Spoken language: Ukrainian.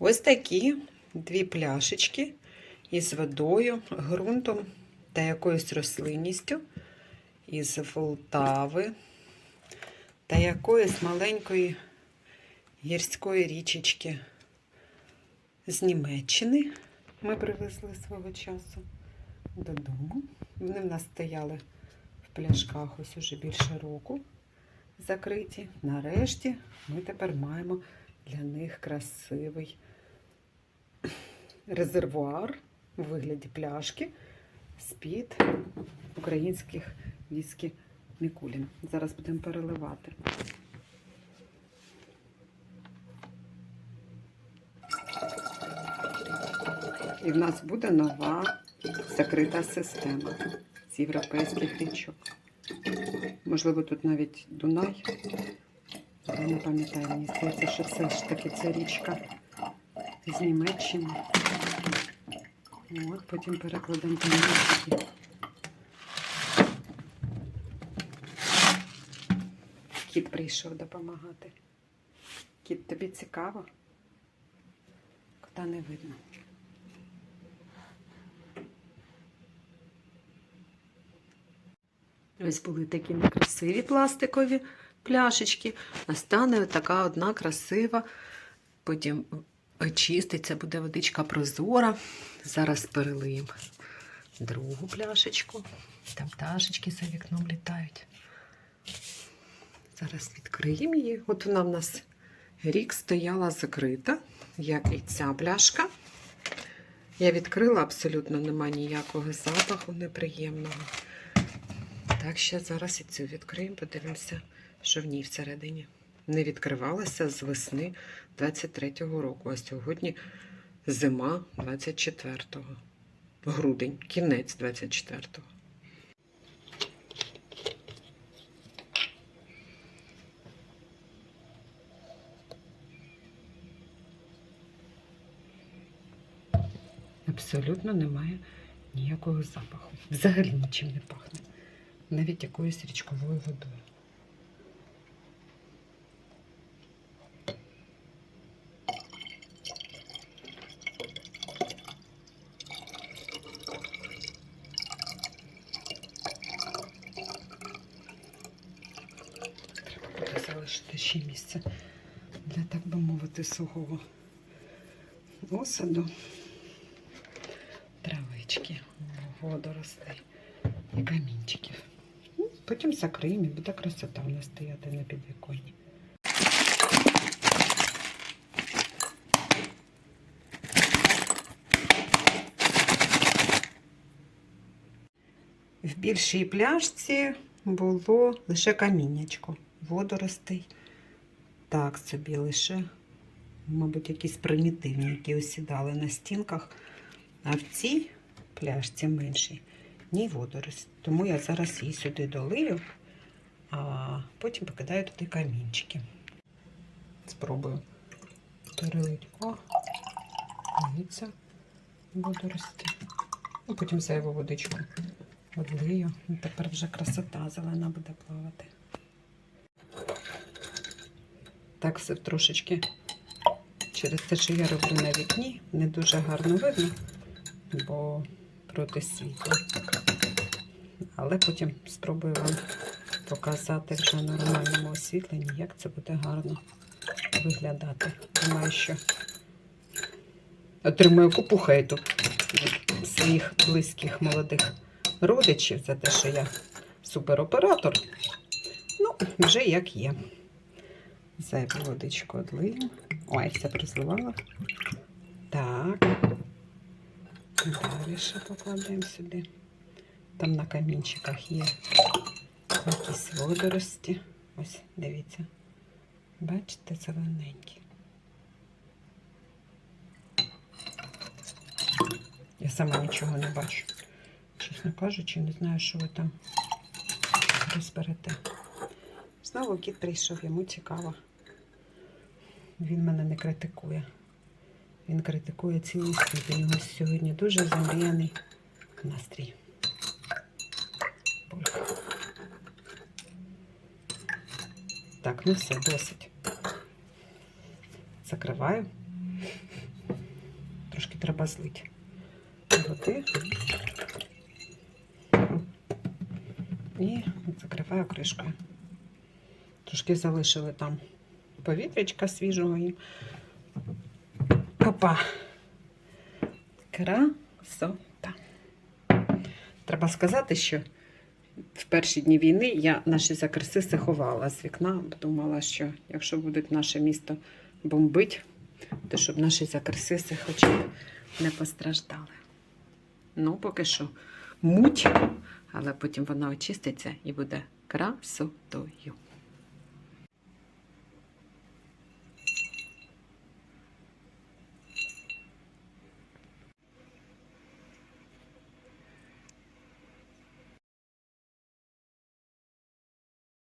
Ось такі дві пляшечки із водою, ґрунтом та якоюсь рослинністю із Полтави та якоїсь маленької гірської річечки з Німеччини. Ми привезли свого часу додому. Вони в нас стояли в пляшках ось уже більше року закриті. Нарешті ми тепер маємо для них красивий резервуар у вигляді пляшки з-під українських віскі Мікулін. Зараз будемо переливати. І в нас буде нова закрита система з європейських річок. Можливо, тут навіть Дунай. Я не пам'ятаю, мені здається, що все ж таки це річка з Німеччини. От, потім перекладемо по-німецьки. Кіт прийшов допомагати. Кіт, тобі цікаво? Кота не видно. Ось були такі некрасиві пластикові пляшечки. А стане така одна красива. Потім очиститься, буде водичка прозора. Зараз перелиємо другу пляшечку. Там пташечки за вікном літають. Зараз відкриємо її. От вона в нас рік стояла закрита, як і ця пляшка. Я відкрила, абсолютно нема ніякого запаху неприємного. Так, ще зараз і цю відкриємо, подивимося, що в ній всередині. Не відкривалася з весни 23-го року, а сьогодні зима 24-го. Грудень, кінець 24-го. Абсолютно немає ніякого запаху. Взагалі нічим не пахне. Навіть якоюсь річковою водою. Треба буде залишити ще місце для, так би мовити, сухого осаду, травички, водоростей і камінчиків. Ну, Потім закриємо і буде красота у нас стояти на підвіконні. В більшій пляшці було лише каміннячко, водоростей. Так собі лише, мабуть, якісь примітивні, які осідали на стінках. А в цій пляшці меншій ні водорості. Тому я зараз її сюди долию, а потім покидаю туди камінчики. Спробую перелити. О, дивіться, водорості. Ну, потім зайву водичку одлию. Тепер вже красота зелена буде плавати. Так все трошечки через те, що я роблю на вікні, не дуже гарно видно, бо проти світла. Але потім спробую вам показати вже в нормальному освітленні, як це буде гарно виглядати. Думаю, що отримую купу хейту від своїх близьких молодих родичів за те, що я супероператор. Ну, вже як є. Зайву водичку одлию. Ой, все призливала. Так. Далі ще покладемо сюди. Там на камінчиках є якісь водорості. Ось, дивіться. Бачите, зелененькі. Я сама нічого не бачу. Чесно кажучи, не знаю, що ви там розберете. Знову кіт прийшов, йому цікаво. Він мене не критикує. Він критикує цілий світ. У нього сьогодні дуже замріяний настрій. Так, ну все, досить. Закриваю. трошки треба злити. Води. І закриваю кришкою. Трошки залишили там повітрячка свіжого їм. Опа. Красота. Треба сказати, що в перші дні війни я наші закрисиси ховала з вікна, думала, що якщо будуть наше місто бомбить, то щоб наші закрисиси хоча б не постраждали. Ну, поки що муть, але потім вона очиститься і буде красотою.